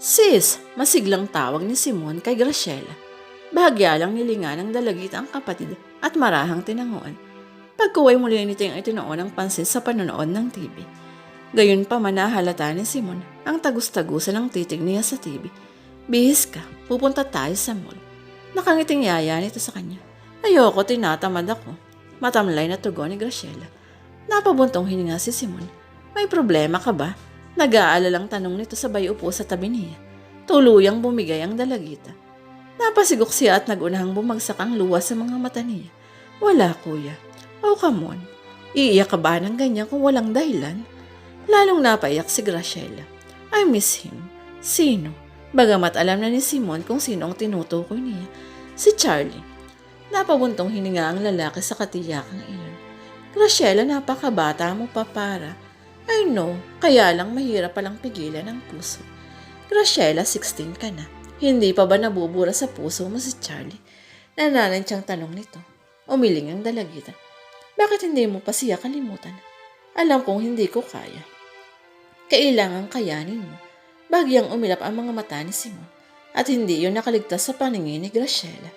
Sis, masiglang tawag ni Simon kay Graciela. Bahagya lang nilinga ng dalagita ang kapatid at marahang tinanguan. Pagkuway muli nito yung itinoon ng pansin sa panonood ng TV. Gayon pa manahalata ni Simon ang tagus-tagusan ng titig niya sa TV. Bihis ka, pupunta tayo sa mall. Nakangiting yaya nito sa kanya. Ayoko, tinatamad ako. Matamlay na tugon ni Graciela. Napabuntong hininga si Simon. May problema ka ba? Nag-aalalang tanong nito sabay upo sa tabi niya. Tuluyang bumigay ang dalagita. Napasigok siya at nagunahang bumagsak ang luwa sa mga mata niya. Wala, kuya. Oh, come on. Iiyak ka ba ng ganyan kung walang dahilan? Lalong napaiyak si Graciela. I miss him. Sino? Bagamat alam na ni Simon kung sino ang tinutukoy niya. Si Charlie. Napabuntong hininga ang lalaki sa katiyakang iyon. Graciela, napakabata mo pa para. I know, kaya lang mahirap palang pigilan ang puso. Graciela, 16 ka na. Hindi pa ba nabubura sa puso mo si Charlie? Nananansyang tanong nito. Umiling ang dalagita. Bakit hindi mo pa siya kalimutan? Alam kong hindi ko kaya. Kailangan kayanin mo. Bagyang umilap ang mga mata ni Simon. At hindi yun nakaligtas sa paningin ni Graciela.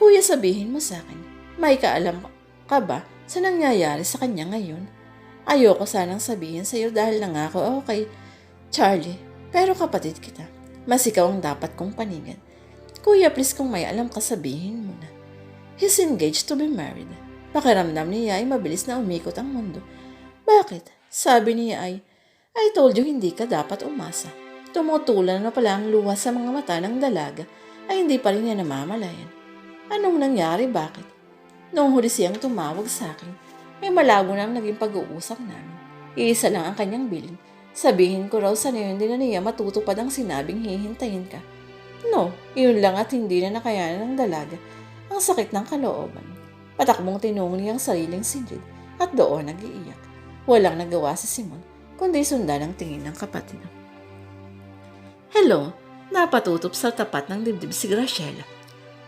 Kuya, sabihin mo sa akin, may kaalam ka ba sa nangyayari sa kanya ngayon? Ayoko sanang sabihin sa iyo dahil nangako ako kay Charlie, pero kapatid kita. Mas ikaw ang dapat kong panigan. Kuya, please kung may alam ka sabihin mo na. He's engaged to be married. Pakiramdam niya ay mabilis na umikot ang mundo. Bakit? Sabi niya ay, I told you hindi ka dapat umasa. Tumutulan na pala ang luha sa mga mata ng dalaga ay hindi pa rin niya namamalayan. Anong nangyari? Bakit? Noong huli siyang tumawag sa akin, may malabo na ang naging pag-uusap namin. Iisa lang ang kanyang bilin. Sabihin ko raw sa ngayon din na niya matutupad ang sinabing hihintayin ka. No, iyon lang at hindi na nakayanan ng dalaga ang sakit ng kalooban. Patakbong tinungo niya ang sariling silid at doon nag-iiyak. Walang nagawa si Simon, kundi sundan ang tingin ng kapatid. Hello, napatutup sa tapat ng dibdib si Graciela.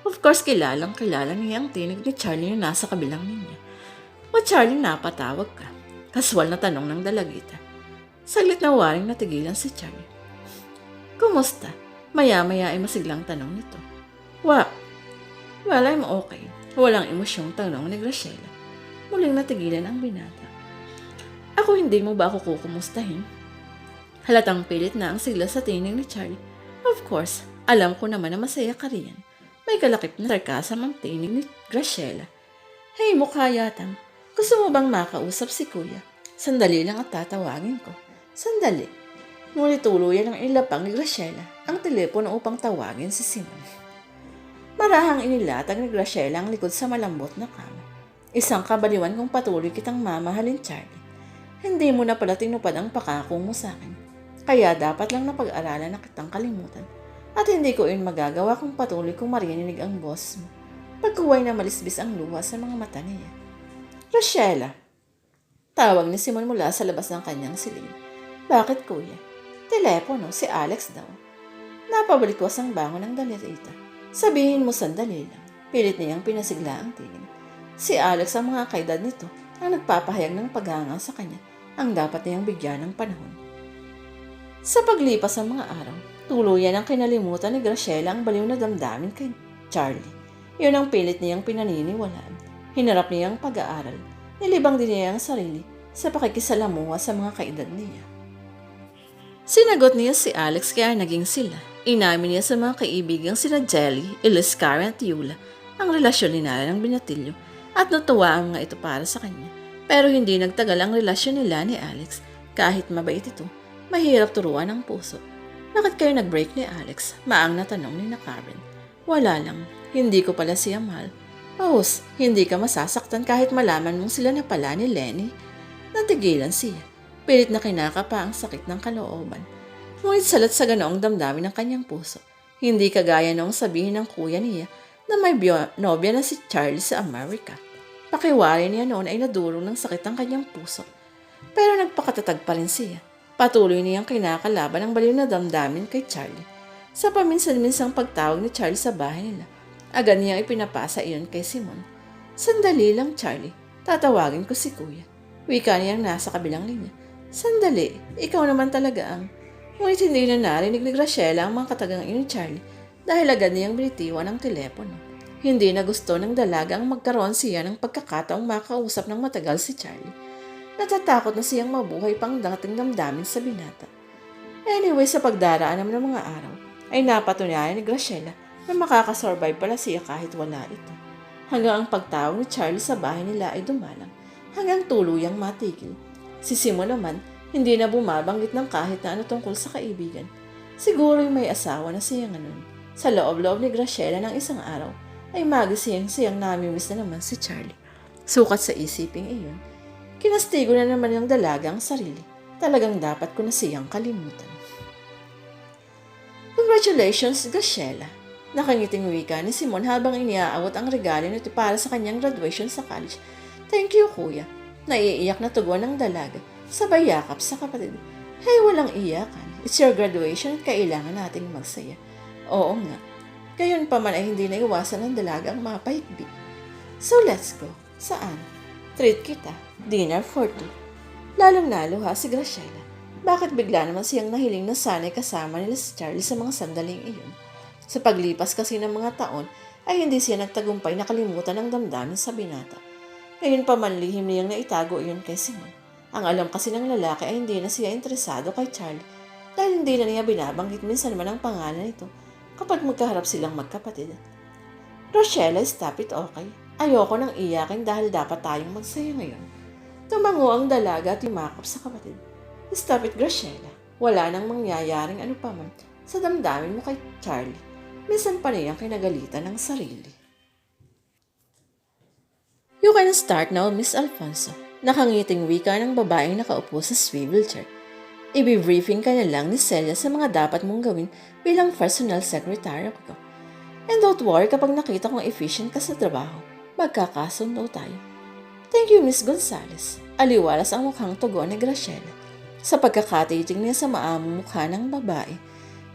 Of course, kilalang kilala niya ang tinig ni Charlie na nasa kabilang niya. O Charlie, napatawag ka. Kaswal na tanong ng dalagita. Saglit na waring natigilan si Charlie. Kumusta? Maya-maya ay masiglang tanong nito. Wa, well, I'm okay. Walang emosyong tanong ni Graciela. Muling natigilan ang binata. Ako hindi mo ba ako kukumustahin? Halatang pilit na ang sigla sa tinig ni Charlie. Of course, alam ko naman na masaya ka riyan. May kalakip na sarkasam ang tinig ni Graciela. Hey, mukha yatang. Gusto mo bang makausap si kuya? Sandali lang at tatawagin ko. Sandali. Ngunit tuluyan ang ilapang ni Graciela ang telepono upang tawagin si Simon. Marahang inilatag ni Graciela ang likod sa malambot na kama. Isang kabaliwan kung patuloy kitang mamahalin, Charlie. Hindi mo na pala tinupad ang pakako mo sa akin. Kaya dapat lang napag-aralan na kitang kalimutan. At hindi ko yun magagawa kung patuloy kong marinig ang boss mo. Pagkuway na malisbis ang luha sa mga mata niya. Rochella. Tawag ni Simon mula sa labas ng kanyang silid. Bakit kuya? Telepono, si Alex daw. Napabalikwas ang bangon ng dalirita. Sabihin mo sandali lang. Pilit niyang pinasigla ang tinig. Si Alex ang mga kaedad nito ang nagpapahayag ng paghanga sa kanya ang dapat niyang bigyan ng panahon. Sa paglipas ng mga araw, tuluyan ang kinalimutan ni Graciela ang baliw na damdamin kay Charlie. Yun ang pilit niyang pinaniniwalaan. Hinarap niya ang pag-aaral. Nilibang din niya ang sarili sa pakikisalamuha sa mga kaedad niya. Sinagot niya si Alex kaya naging sila. Inamin niya sa mga kaibigang sina Jelly, Eliscara at Yula ang relasyon ni Nala ng binatilyo at natuwa ang mga ito para sa kanya. Pero hindi nagtagal ang relasyon nila ni Alex kahit mabait ito. Mahirap turuan ang puso. Bakit kayo nag-break ni Alex? Maang na tanong ni na Karen. Wala lang. Hindi ko pala siya mahal. Os, hindi ka masasaktan kahit malaman mong sila na pala ni Lenny. Natigilan siya. Pilit na kinakapa ang sakit ng kalooban. Ngunit salat sa ganoong damdamin ng kanyang puso. Hindi kagaya noong sabihin ng kuya niya na may nobya na si Charlie sa Amerika. Pakiwari niya noon ay nadulong ng sakit ang kanyang puso. Pero nagpakatatag pa rin siya. Patuloy niyang kinakalaban ang baliw na damdamin kay Charlie. Sa paminsan-minsang pagtawag ni Charlie sa bahay nila, agad niyang ipinapasa iyon kay Simon. Sandali lang, Charlie. Tatawagin ko si Kuya. Wika niyang nasa kabilang linya. Sandali, ikaw naman talaga ang... Ngunit hindi na narinig ni Graciela ang mga katagang ni Charlie dahil agad niyang binitiwan ang telepono. Hindi na gusto ng dalaga ang magkaroon siya ng pagkakataong makausap ng matagal si Charlie. Natatakot na siyang mabuhay pang dating damdamin sa binata. Anyway, sa pagdaraan naman ng mga araw, ay napatunayan ni Graciela na makakasurvive pala siya kahit wala ito. Hanggang ang pagtawag ni Charlie sa bahay nila ay dumalang, hanggang tuluyang matigil. Si Simon naman, hindi na bumabanggit ng kahit na ano tungkol sa kaibigan. Siguro may asawa na siya ngayon. Sa loob-loob ni Graciela ng isang araw, ay magising siyang namimiss na naman si Charlie. Sukat sa isiping iyon, kinastigo na naman ng dalaga ang sarili. Talagang dapat ko na siyang kalimutan. Congratulations, Graciela. Nakangiting wika ni Simon habang iniaawat ang regalo nito para sa kanyang graduation sa college. Thank you, kuya. Naiiyak na tugon ng dalaga. Sabay yakap sa kapatid. Hey, walang iyakan. It's your graduation at kailangan nating magsaya. Oo nga. Gayon pa man ay hindi naiwasan ng dalaga ang mapahigbi. So let's go. Saan? Treat kita. Dinner for two. Lalong naluha si Graciela. Bakit bigla naman siyang nahiling na sana'y kasama nila si Charlie sa mga sandaling iyon? Sa paglipas kasi ng mga taon, ay hindi siya nagtagumpay na kalimutan ang damdamin sa binata. Ngayon pa man lihim niyang naitago iyon kay Simon. Ang alam kasi ng lalaki ay hindi na siya interesado kay Charlie dahil hindi na niya binabanggit minsan naman ang pangalan nito kapag magkaharap silang magkapatid. Rochelle, stop it, okay? Ayoko nang iyakin dahil dapat tayong magsaya ngayon. Tumango ang dalaga at yumakap sa kapatid. Stop it, Graciela. Wala nang mangyayaring ano pa man sa damdamin mo kay Charlie. Minsan pa niyang kinagalitan ng sarili. You can start now, Miss Alfonso. Nakangiting wika ng babaeng nakaupo sa swivel chair. Ibi-briefing ka na lang ni Celia sa mga dapat mong gawin bilang personal secretary ko. And don't worry kapag nakita kong efficient ka sa trabaho, magkakasundo tayo. Thank you, Miss Gonzales. Aliwalas ang mukhang tugon ni Graciela. Sa pagkakatiting niya sa maamong mukha ng babae,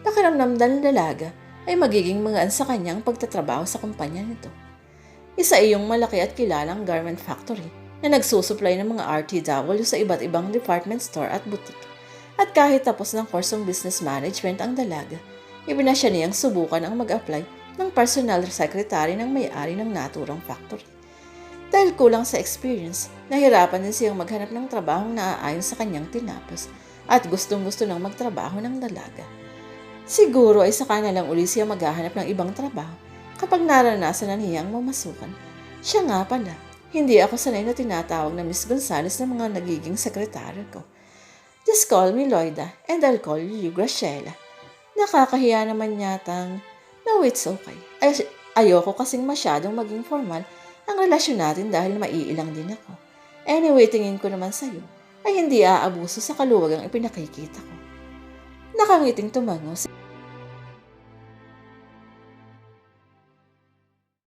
nakaramdam ng dalaga ay magiging magaan sa kanyang pagtatrabaho sa kumpanya nito. Isa iyong malaki at kilalang garment factory na nagsusupply ng mga RTW sa iba't ibang department store at boutique. At kahit tapos ng kursong business management ang dalaga, ibinasya niyang subukan ang mag-apply ng personal secretary ng may-ari ng naturang factory. Dahil kulang sa experience, nahirapan din siyang maghanap ng trabahong naaayon sa kanyang tinapos at gustong-gusto nang magtrabaho ng dalaga. Siguro ay saka na lang uli siya maghahanap ng ibang trabaho kapag naranasan na niyang mamasukan. Siya nga pala, hindi ako sanay na tinatawag na Miss Gonzales ng mga nagiging sekretaryo ko. Just call me Loida and I'll call you Graciela. Nakakahiya naman yatang, no it's okay. Ay, ayoko kasing masyadong maging formal ang relasyon natin dahil maiilang din ako. Anyway, tingin ko naman sa'yo ay hindi aabuso sa kaluwag ang ipinakikita ko. Nakangiting tumango si